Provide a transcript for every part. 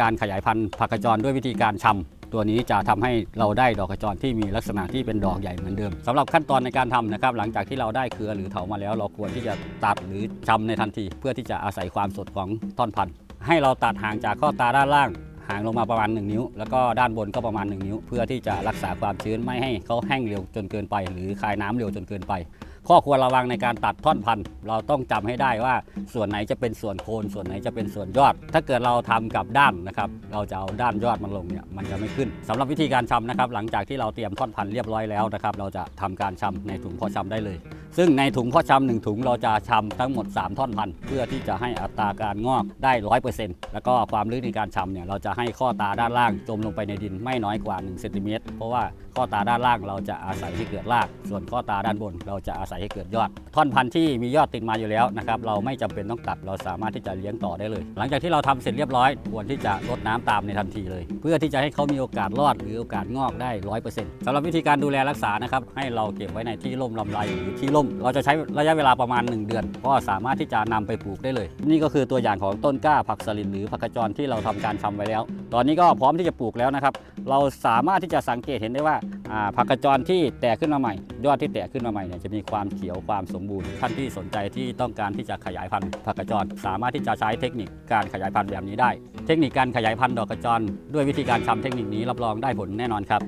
การขยายพันธุ์ผักกระจรด้วยวิธีการชำตัวนี้จะทำให้เราได้ดอกกระจรที่มีลักษณะที่เป็นดอกใหญ่เหมือนเดิมสำหรับขั้นตอนในการทำนะครับ หลังจากที่เราได้เครือหรือเถามาแล้ว เราควรที่จะตัดหรือชำในทันที เพื่อที่จะอาศัยความสดของต้นพันธุ์ให้เราตัดห่างจากข้อตาด้านล่างห่างลงมาประมาณ 1 นิ้ว แล้วก็ด้านบนก็ประมาณ 1 นิ้ว เพื่อที่จะรักษาความชื้นไม่ให้เขาแห้งเร็วจนเกินไป หรือคายน้ำเร็วจนเกินไป ข้อควรระวังในการตัดท่อนพันธุ์ เราต้องจำให้ได้ว่าส่วนไหนจะเป็นส่วนโคน ส่วนไหนจะเป็นส่วนยอด ถ้าเกิดเราทำกับด้านนะครับ เราจะเอาด้านยอดมันลงเนี่ยมันจะไม่ขึ้นสำหรับวิธีการชำนะครับ หลังจากที่เราเตรียมท่อนพันธุ์เรียบร้อยแล้วนะครับ เราจะทำการชำในถุงพาะชำได้เลย ซึ่งในถุงพาะชำหนึ่งถุงเราจะชำทั้งหมด 3 ท่อนพันธุ์เพื่อที่จะให้อัตราการงอกได้ร้อยเปอร์เซ็นต์แล้วก็ความลึกในการชำเนี่ยเราจะให้ข้อตาด้านล่างจมลงไปในดินไม่น้อยกว่า1เซนติเมตรเพราะว่าข้อตาด้านล่างเราจะอาศัยให้เกิดราก ส่วนข้อตาด้านบนเราจะอาศัยให้เกิดยอด ท่อนพันธุ์ที่มียอดติดมาอยู่แล้วนะครับเราไม่จำเป็นต้องตัดเราสามารถที่จะเลี้ยงต่อได้เลย หลังจากที่เราทำเสร็จเรียบร้อยควรที่จะรดน้ำตามในทันทีเลย เพื่อที่จะให้เขามีโอกาสรอดหรือโอกาสงอกได้ร้อยเปอร์เซ็นต์สำหรับวิธีการดูแลรักษานะครับให้เราเก็บไว้ในที่ร่มลำไรหรือที่ร่มเราจะใช้ระยะเวลาประมาณ 1 เดือน ก็สามารถที่จะนำไปปลูกได้เลย นี่ก็คือตัวอย่างของต้นกล้าผักสลิดหรือผักกระจรที่เราทำการทำไว้แล้ว ตอนนี้ก็พร้อมที่จะปลูกแล้วนะครับ เราสามารถที่จะสังเกตเห็นได้ว่าผักกระจรที่แตกขึ้นมาใหม่ ยอดที่แตกขึ้นมาใหม่เนี่ยจะมีความเขียวความสมบูรณ์ท่านที่สนใจที่ต้องการที่จะขยายพันธุ์ผักกระจรสามารถที่จะใช้เทคนิคการขยายพันธุ์แบบนี้ได้ เทคนิคการขยายพันธุ์ดอกกระจรด้วยวิธีการชำเทคนิคนี้รับรองได้ผลแน่นอนครับ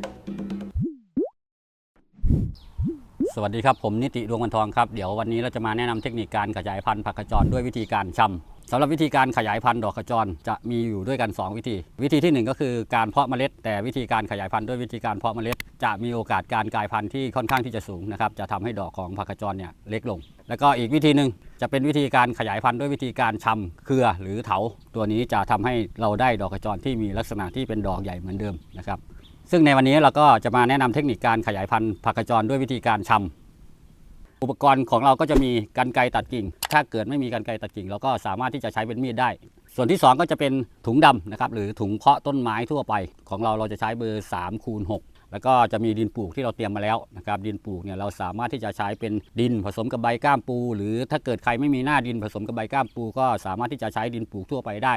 สวัสดีครับ ผมนิติดวงวันทองครับ เดี๋ยววันนี้เราจะมาแนะนำเทคนิคการขยายพันธุ์ผักกระจรด้วยวิธีการชำสำหรับวิธีการขยายพันธุ์ดอกกระจรจะมีอยู่ด้วยกัน 2 วิธี วิธีทีหนึ่1 ก็คือการเพาะเมล็ด แต่วิธีการขยายพันธุ์ด้วยวิธีการเพาะเมล็ด จะมีโอกาสการกลายพันธุ์ที่ค่อนข้างที่จะสูงนะครับจะทำให้ดอกของผักกระจรเนี่ยเล็กลง แล้วก็อีกวิธีหนึ่งจะเป็นวิธีการขยายพันธุ์ด้วยวิธีการชำเครือหรือเถา ตัวนี้จะทำให้เราได้ดอกกระจรที่มีลักษณะที่เป็นดอกใหญ่เหมือนเดิมนะครับ ซึ่งในวันนี้เราก็จะมาแนะนำเทคนิคการขยายพันธุ์ผักกระจรด้วยวิธีการชำอุปกรณ์ของเราก็จะมีกันไกรตัดกิ่ง ถ้าเกิดไม่มีกันไกรตัดกิ่ง เราก็สามารถที่จะใช้เป็นมีดได้ ส่วนที่ 2 ก็จะเป็นถุงดำนะครับหรือถุงเพาะต้นไม้ทั่วไปของเราเราจะใช้เบอร์3คูณ6แล้วก็จะมีดินปลูกที่เราเตรียมมาแล้วนะครับดินปลูกเนี่ยเราสามารถที่จะใช้เป็นดินผสมกับใบก้ามปู หรือถ้าเกิดใครไม่มีหน้าดินผสมกับใบก้ามปู ก็สามารถที่จะใช้ดินปลูกทั่วไปได้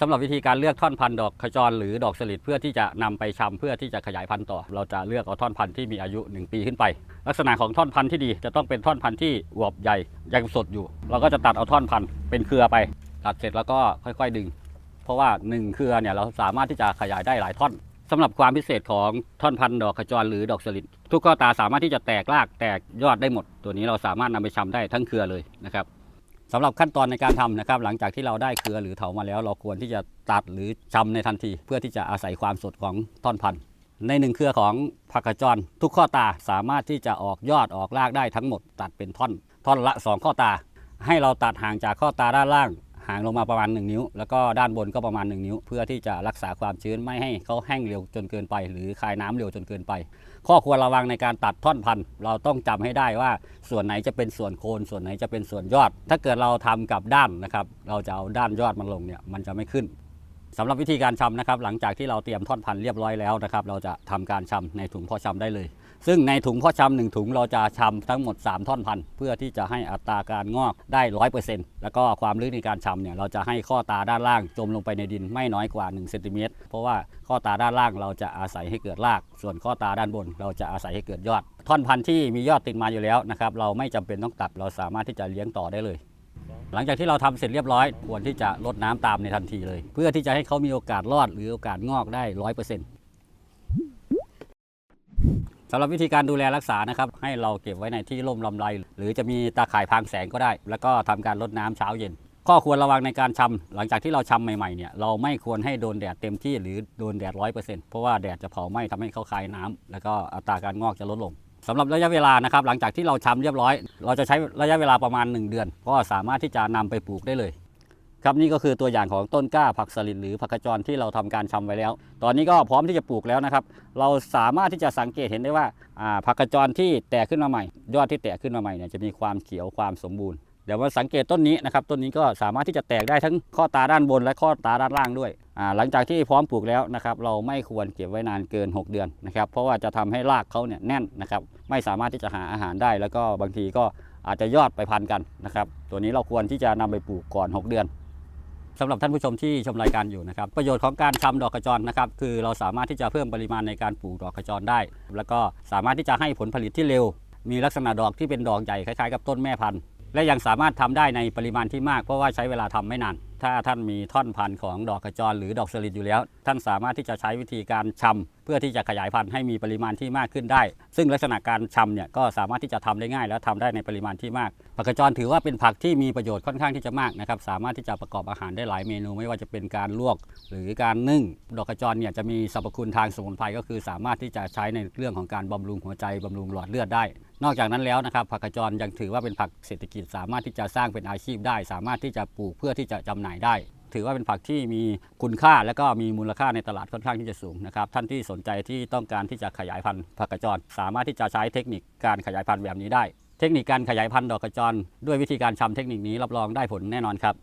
สำหรับวิธีการเลือกท่อนพันธุ์ดอกขจรหรือดอกสลิดเพื่อที่จะนำไปชำเพื่อที่จะขยายพันธุ์ต่อ เราจะเลือกเอาท่อนพันธุ์ที่มีอายุ 1 ปีขึ้นไป ลักษณะของท่อนพันธุ์ที่ดีจะต้องเป็นท่อนพันธุ์ที่อวบใหญ่ยังสดอยู่ เราก็จะตัดเอาท่อนพันธุ์เป็นเครือไป ตัดเสร็จแล้วก็ค่อย ๆ ดึง เพราะว่า 1 เครือเนี่ยเราสามารถที่จะขยายได้หลายท่อนสำหรับความพิเศษของท่อนพันธุ์ดอกขจรหรือดอกสลิดทุกข้อตาสามารถที่จะแตกรากแตกยอดได้หมด ตัวนี้เราสามารถนำไปชำได้ทั้งเครือเลยนะครับ สำหรับขั้นตอนในการทำนะครับ หลังจากที่เราได้เครือหรือเถามาแล้ว เราควรที่จะตัดหรือชำในทันที เพื่อที่จะอาศัยความสดของต้นพันธุ์ในหนึ่งเครือของผักกระจรทุกข้อตาสามารถที่จะออกยอดออกรากได้ทั้งหมด ตัดเป็นท่อน ท่อนละ 2 ข้อตา ให้เราตัดห่างจากข้อตาด้านล่าง ห่างลงมาประมาณ 1 นิ้ว แล้วก็ด้านบนก็ประมาณ 1 นิ้ว เพื่อที่จะรักษาความชื้นไม่ให้เขาแห้งเร็วจนเกินไป หรือคายน้ำเร็วจนเกินไป ข้อควรระวังในการตัดท่อนพันธุ์ เราต้องจำให้ได้ว่าส่วนไหนจะเป็นส่วนโคน ส่วนไหนจะเป็นส่วนยอด ถ้าเกิดเราทำกับด้านนะครับ เราจะเอาด้านยอดมันลงเนี่ยมันจะไม่ขึ้นสำหรับวิธีการชำนะครับ หลังจากที่เราเตรียมท่อนพันธุ์เรียบร้อยแล้วนะครับ เราจะทำการชำในถุงพ่อชำได้เลย ซึ่งในถุงพาะชำหนึ่งถุงเราจะชำทั้งหมด 3 ท่อนพันธุ์เพื่อที่จะให้อัตราการงอกได้ร้อยเปอร์เซ็นต์แล้วก็ความลึกในการชำเนี่ยเราจะให้ข้อตาด้านล่างจมลงไปในดินไม่น้อยกว่า1เซนติเมตรเพราะว่าข้อตาด้านล่างเราจะอาศัยให้เกิดราก ส่วนข้อตาด้านบน เราจะอาศัยให้เกิดยอด ท่อนพันธุ์ที่มียอดติดมาอยู่แล้วนะครับเราไม่จำเป็นต้องตัดเราสามารถที่จะเลี้ยงต่อได้เลย หลังจากที่เราทำเสร็จเรียบร้อยควรที่จะลดน้ำตามในทันทีเลย เพื่อที่จะให้เขามีโอกาสรอดหรือโอกาสงอกได้ร้อยเปอร์เซ็นต์ สำหรับวิธีการดูแลรักษานะครับ ให้เราเก็บไว้ในที่ร่มลำไร หรือจะมีตาข่ายพรางแสงก็ได้ แล้วก็ทำการลดน้ำเช้าเย็น ข้อควรระวังในการชำหลังจากที่เราชำใหม่ๆเนี่ยเราไม่ควรให้โดนแดดเต็มที่หรือโดนแดดร้อยเปอร์เซ็นต์เพราะว่าแดดจะเผาไหม้ทำให้เขาคายน้ำแล้วก็อัตราการงอกจะลดลงสำหรับระยะเวลานะครับหลังจากที่เราชำเรียบร้อย เราจะใช้ระยะเวลาประมาณ 1 เดือน ก็สามารถที่จะนำไปปลูกได้เลย ครับนี่ก็คือตัวอย่างของต้นกล้าผักสลิดหรือผักกระจรที่เราทำการชำไว้แล้ว ตอนนี้ก็พร้อมที่จะปลูกแล้วนะครับ เราสามารถที่จะสังเกตเห็นได้ว่าผักกระจรที่แตกขึ้นมาใหม่ ยอดที่แตกขึ้นมาใหม่เนี่ยจะมีความเขียวความสมบูรณ์เดี๋ยวมาสังเกตต้นนี้นะครับต้นนี้ก็สามารถที่จะแตกได้ทั้งข้อตาด้านบนและข้อตาด้านล่างด้วยหลังจากที่พร้อมปลูกแล้วนะครับเราไม่ควรเก็บไว้นานเกิน 6 เดือนนะครับเพราะว่าจะทำให้รากเขาเนี่ยแน่นนะครับไม่สามารถที่จะหาอาหารได้ แล้วก็บางทีก็อาจจะยอดไปพันกันนะครับตัวนี้เราควรที่จะนำไปปลูกก่อน 6 เดือน สำหรับท่านผู้ชมที่ชมรายการอยู่นะครับประโยชน์ของการชำดอกกระจรนะครับคือเราสามารถที่จะเพิ่มปริมาณในการปลูกดอกกระจรได้ แล้วก็สามารถที่จะให้ผลผลิตที่เร็ว มีลักษณะดอกที่เป็นดอกใหญ่คล้ายๆกับต้นแม่พันธุ์และยังสามารถทำได้ในปริมาณที่มากเพราะว่าใช้เวลาทำไม่นาน ถ้าท่านมีท่อนพันธุ์ของดอกกระจรหรือดอกสลิดอยู่แล้ว ท่านสามารถที่จะใช้วิธีการชำเพื่อที่จะขยายพันธุ์ให้มีปริมาณที่มากขึ้นได้ ซึ่งลักษณะการชำเนี่ยก็สามารถที่จะทำได้ง่าย และทำได้ในปริมาณที่มากผักกระจรถือว่าเป็นผักที่มีประโยชน์ค่อนข้างที่จะมากนะครับสามารถที่จะประกอบอาหารได้หลายเมนู ไม่ว่าจะเป็นการลวก หรือการนึ่ง ดอกกระจรเนี่ยจะมีสรรพคุณทางสมุนไพรก็คือ สามารถที่จะใช้ในเรื่องของการบำรุงหัวใจบำรุงหลอดเลือดได้นอกจากนั้นแล้วนะครับผักกระจรยังถือว่าเป็นผักเศรษฐกิจสามารถที่จะสร้างเป็นอาชีพได้ สามารถที่จะปลูกเพื่อที่จะจำหน่ายได้ ถือว่าเป็นผักที่มีคุณค่าและก็มีมูลค่าในตลาดค่อนข้างที่จะสูงนะครับท่านที่สนใจที่ต้องการที่จะขยายพันธุ์ผักกระจร สามารถที่จะใช้เทคนิคการขยายพันธุ์แบบนี้ได้ เทคนิคการขยายพันธุ์ดอกกระจร ด้วยวิธีการชำเทคนิคนี้รับรองได้ผลแน่นอนครับ